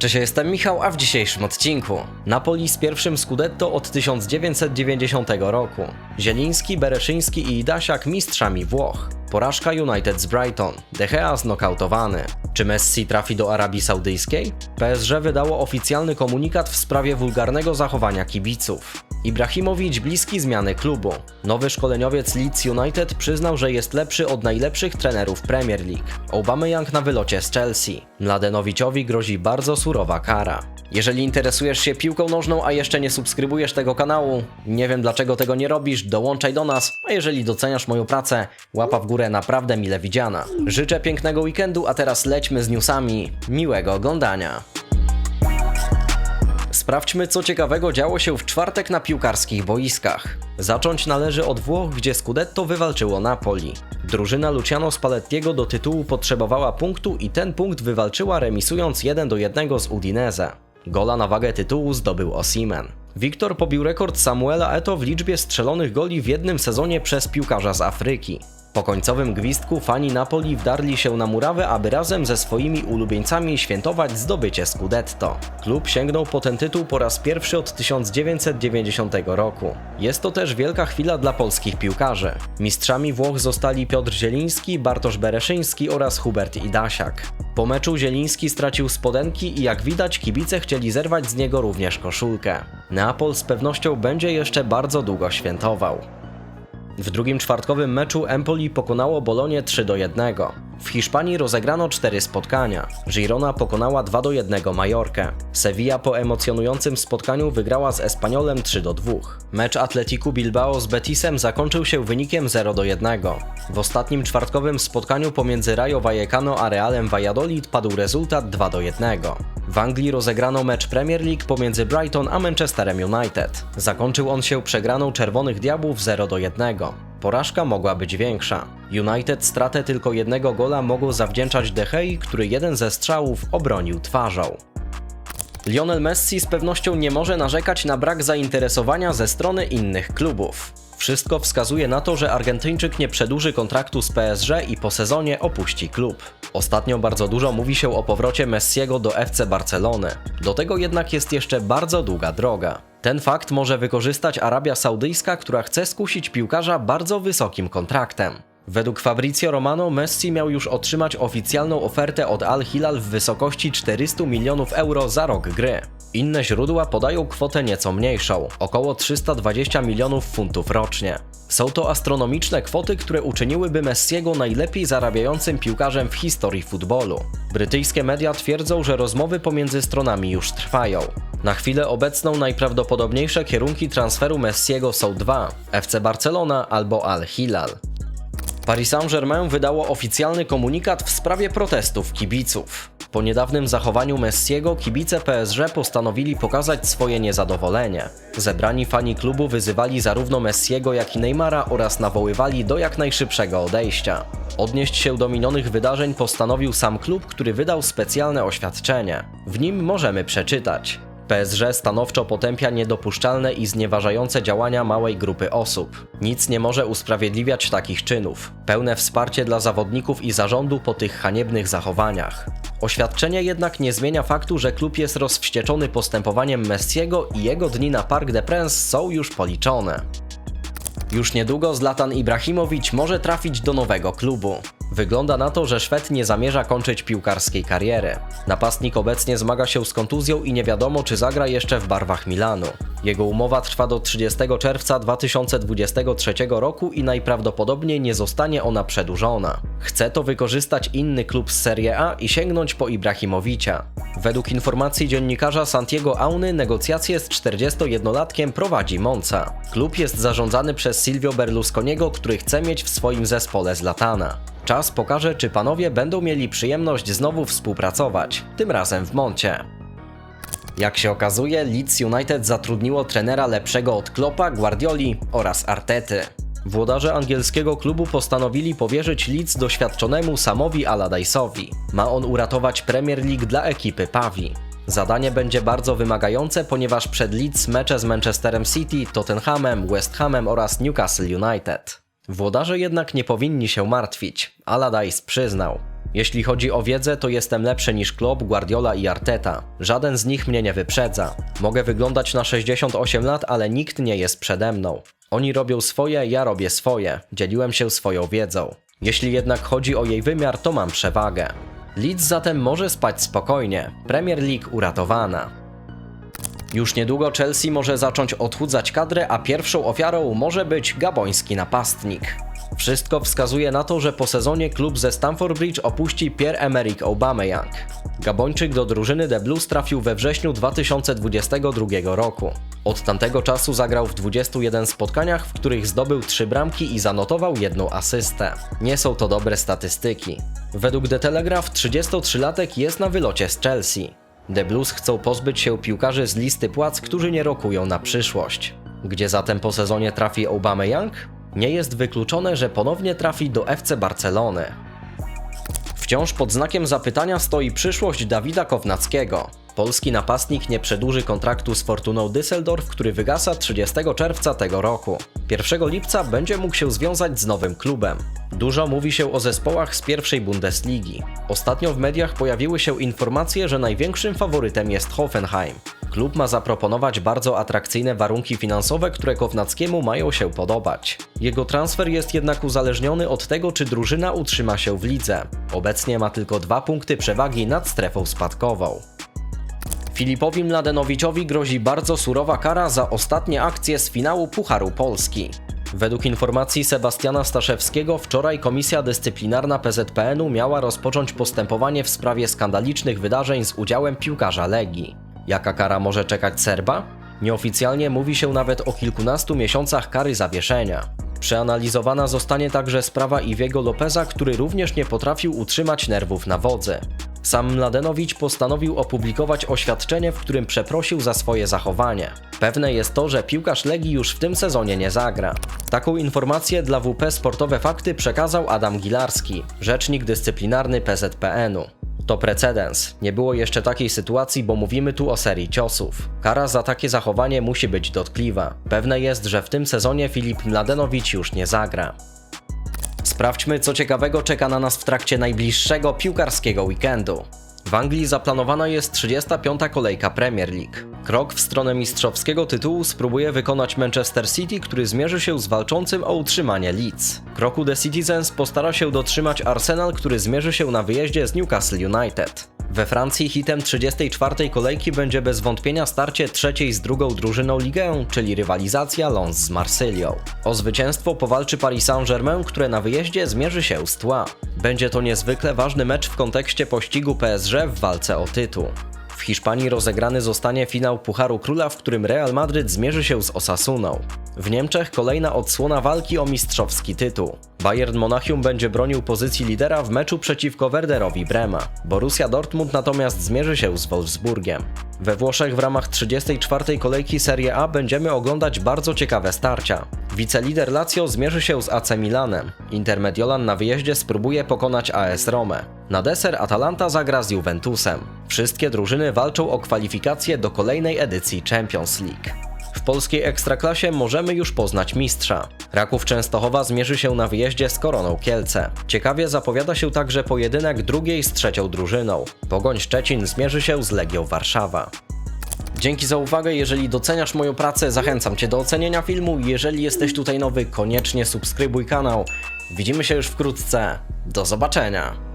Cześć, jestem Michał, a w dzisiejszym odcinku Napoli z pierwszym Scudetto od 1990 roku. Zieliński, Bereszyński i Idasiak mistrzami Włoch. Porażka United z Brighton. De Gea znokautowany. Czy Messi trafi do Arabii Saudyjskiej? PSG wydało oficjalny komunikat w sprawie wulgarnego zachowania kibiców. Ibrahimowicz bliski zmiany klubu. Nowy szkoleniowiec Leeds United przyznał, że jest lepszy od najlepszych trenerów Premier League. Aubameyang na wylocie z Chelsea. Mladenowiczowi grozi bardzo surowa kara. Jeżeli interesujesz się piłką nożną, a jeszcze nie subskrybujesz tego kanału, nie wiem dlaczego tego nie robisz, dołączaj do nas, a jeżeli doceniasz moją pracę, łapa w górę naprawdę mile widziana. Życzę pięknego weekendu, a teraz lećmy z newsami. Miłego oglądania. Sprawdźmy, co ciekawego działo się w czwartek na piłkarskich boiskach. Zacząć należy od Włoch, gdzie Scudetto wywalczyło Napoli. Drużyna Luciano Spallettiego do tytułu potrzebowała punktu i ten punkt wywalczyła remisując 1 do 1 z Udinese. Gola na wagę tytułu zdobył Osimen. Wiktor pobił rekord Samuela Eto w liczbie strzelonych goli w jednym sezonie przez piłkarza z Afryki. Po końcowym gwizdku fani Napoli wdarli się na murawę, aby razem ze swoimi ulubieńcami świętować zdobycie Scudetto. Klub sięgnął po ten tytuł po raz pierwszy od 1990 roku. Jest to też wielka chwila dla polskich piłkarzy. Mistrzami Włoch zostali Piotr Zieliński, Bartosz Bereszyński oraz Hubert Idasiak. Po meczu Zieliński stracił spodenki i jak widać kibice chcieli zerwać z niego również koszulkę. Neapol z pewnością będzie jeszcze bardzo długo świętował. W drugim czwartkowym meczu Empoli pokonało Bolonię 3 do 1. W Hiszpanii rozegrano 4 spotkania. Girona pokonała 2 do 1 Majorkę. Sevilla po emocjonującym spotkaniu wygrała z Espanyolem 3 do 2. Mecz Atletiku Bilbao z Betisem zakończył się wynikiem 0 do 1. W ostatnim czwartkowym spotkaniu pomiędzy Rayo Vallecano a Realem Valladolid padł rezultat 2 do 1. W Anglii rozegrano mecz Premier League pomiędzy Brighton a Manchesterem United. Zakończył on się przegraną Czerwonych Diabłów 0 do 1. Porażka mogła być większa. United stratę tylko jednego gola mogło zawdzięczać De Gea, który jeden ze strzałów obronił twarzą. Lionel Messi z pewnością nie może narzekać na brak zainteresowania ze strony innych klubów. Wszystko wskazuje na to, że Argentyńczyk nie przedłuży kontraktu z PSG i po sezonie opuści klub. Ostatnio bardzo dużo mówi się o powrocie Messiego do FC Barcelony. Do tego jednak jest jeszcze bardzo długa droga. Ten fakt może wykorzystać Arabia Saudyjska, która chce skusić piłkarza bardzo wysokim kontraktem. Według Fabrizio Romano Messi miał już otrzymać oficjalną ofertę od Al Hilal w wysokości 400 milionów euro za rok gry. Inne źródła podają kwotę nieco mniejszą, około 320 milionów funtów rocznie. Są to astronomiczne kwoty, które uczyniłyby Messiego najlepiej zarabiającym piłkarzem w historii futbolu. Brytyjskie media twierdzą, że rozmowy pomiędzy stronami już trwają. Na chwilę obecną najprawdopodobniejsze kierunki transferu Messiego są dwa: FC Barcelona albo Al Hilal. Paris Saint-Germain wydało oficjalny komunikat w sprawie protestów kibiców. Po niedawnym zachowaniu Messiego kibice PSG postanowili pokazać swoje niezadowolenie. Zebrani fani klubu wyzywali zarówno Messiego, jak i Neymara oraz nawoływali do jak najszybszego odejścia. Odnieść się do minionych wydarzeń postanowił sam klub, który wydał specjalne oświadczenie. W nim możemy przeczytać. PSG stanowczo potępia niedopuszczalne i znieważające działania małej grupy osób. Nic nie może usprawiedliwiać takich czynów. Pełne wsparcie dla zawodników i zarządu po tych haniebnych zachowaniach. Oświadczenie jednak nie zmienia faktu, że klub jest rozwścieczony postępowaniem Messiego i jego dni na Parc des Princes są już policzone. Już niedługo Zlatan Ibrahimowicz może trafić do nowego klubu. Wygląda na to, że Szwed nie zamierza kończyć piłkarskiej kariery. Napastnik obecnie zmaga się z kontuzją i nie wiadomo, czy zagra jeszcze w barwach Milanu. Jego umowa trwa do 30 czerwca 2023 roku i najprawdopodobniej nie zostanie ona przedłużona. Chce to wykorzystać inny klub z Serie A i sięgnąć po Ibrahimowicza. Według informacji dziennikarza Santiago Auny negocjacje z 41-latkiem prowadzi Monza. Klub jest zarządzany przez Silvio Berlusconiego, który chce mieć w swoim zespole Zlatana. Czas pokaże, czy panowie będą mieli przyjemność znowu współpracować, tym razem w Moncie. Jak się okazuje, Leeds United zatrudniło trenera lepszego od Kloppa, Guardioli oraz Artety. Włodarze angielskiego klubu postanowili powierzyć Leeds doświadczonemu Samowi Allardyce'owi. Ma on uratować Premier League dla ekipy Pawi. Zadanie będzie bardzo wymagające, ponieważ przed Leeds mecze z Manchesterem City, Tottenhamem, West Hamem oraz Newcastle United. Włodarze jednak nie powinni się martwić, Allardyce przyznał. Jeśli chodzi o wiedzę, to jestem lepszy niż Klopp, Guardiola i Arteta. Żaden z nich mnie nie wyprzedza. Mogę wyglądać na 68 lat, ale nikt nie jest przede mną. Oni robią swoje, ja robię swoje. Dzieliłem się swoją wiedzą. Jeśli jednak chodzi o jej wymiar, to mam przewagę. Leeds zatem może spać spokojnie. Premier League uratowana. Już niedługo Chelsea może zacząć odchudzać kadrę, a pierwszą ofiarą może być gaboński napastnik. Wszystko wskazuje na to, że po sezonie klub ze Stamford Bridge opuści Pierre-Emerick Aubameyang. Gabończyk do drużyny The Blues trafił we wrześniu 2022 roku. Od tamtego czasu zagrał w 21 spotkaniach, w których zdobył 3 bramki i zanotował jedną asystę. Nie są to dobre statystyki. Według The Telegraph 33-latek jest na wylocie z Chelsea. The Blues chcą pozbyć się piłkarzy z listy płac, którzy nie rokują na przyszłość. Gdzie zatem po sezonie trafi Aubameyang? Nie jest wykluczone, że ponownie trafi do FC Barcelony. Wciąż pod znakiem zapytania stoi przyszłość Dawida Kownackiego. Polski napastnik nie przedłuży kontraktu z Fortuną Düsseldorf, który wygasa 30 czerwca tego roku. 1 lipca będzie mógł się związać z nowym klubem. Dużo mówi się o zespołach z pierwszej Bundesligi. Ostatnio w mediach pojawiły się informacje, że największym faworytem jest Hoffenheim. Klub ma zaproponować bardzo atrakcyjne warunki finansowe, które Kownackiemu mają się podobać. Jego transfer jest jednak uzależniony od tego, czy drużyna utrzyma się w lidze. Obecnie ma tylko dwa punkty przewagi nad strefą spadkową. Filipowi Mladenowiczowi grozi bardzo surowa kara za ostatnie akcje z finału Pucharu Polski. Według informacji Sebastiana Staszewskiego wczoraj Komisja Dyscyplinarna PZPN-u miała rozpocząć postępowanie w sprawie skandalicznych wydarzeń z udziałem piłkarza Legii. Jaka kara może czekać Serba? Nieoficjalnie mówi się nawet o kilkunastu miesiącach kary zawieszenia. Przeanalizowana zostanie także sprawa Iwiego Lopeza, który również nie potrafił utrzymać nerwów na wodzy. Sam Mladenowicz postanowił opublikować oświadczenie, w którym przeprosił za swoje zachowanie. Pewne jest to, że piłkarz Legii już w tym sezonie nie zagra. Taką informację dla WP Sportowe Fakty przekazał Adam Gilarski, rzecznik dyscyplinarny PZPN-u. To precedens. Nie było jeszcze takiej sytuacji, bo mówimy tu o serii ciosów. Kara za takie zachowanie musi być dotkliwa. Pewne jest, że w tym sezonie Filip Mladenowicz już nie zagra. Sprawdźmy, co ciekawego czeka na nas w trakcie najbliższego piłkarskiego weekendu. W Anglii zaplanowana jest 35. kolejka Premier League. Krok w stronę mistrzowskiego tytułu spróbuje wykonać Manchester City, który zmierzy się z walczącym o utrzymanie Leeds. Kroku The Citizens postara się dotrzymać Arsenal, który zmierzy się na wyjeździe z Newcastle United. We Francji hitem 34. kolejki będzie bez wątpienia starcie trzeciej z drugą drużyną ligę, czyli rywalizacja Lens z Marsylią. O zwycięstwo powalczy Paris Saint-Germain, które na wyjeździe zmierzy się z tła. Będzie to niezwykle ważny mecz w kontekście pościgu PSG w walce o tytuł. W Hiszpanii rozegrany zostanie finał Pucharu Króla, w którym Real Madryt zmierzy się z Osasuną. W Niemczech kolejna odsłona walki o mistrzowski tytuł. Bayern Monachium będzie bronił pozycji lidera w meczu przeciwko Werderowi Brema. Borussia Dortmund natomiast zmierzy się z Wolfsburgiem. We Włoszech w ramach 34. kolejki Serie A będziemy oglądać bardzo ciekawe starcia. Wicelider Lazio zmierzy się z AC Milanem. Inter Mediolan na wyjeździe spróbuje pokonać AS Rome. Na deser Atalanta zagra z Juventusem. Wszystkie drużyny walczą o kwalifikacje do kolejnej edycji Champions League. W polskiej ekstraklasie możemy już poznać mistrza. Raków Częstochowa zmierzy się na wyjeździe z Koroną Kielce. Ciekawie zapowiada się także pojedynek drugiej z trzecią drużyną. Pogoń Szczecin zmierzy się z Legią Warszawa. Dzięki za uwagę, jeżeli doceniasz moją pracę, zachęcam Cię do ocenienia filmu. Jeżeli jesteś tutaj nowy, koniecznie subskrybuj kanał. Widzimy się już wkrótce. Do zobaczenia!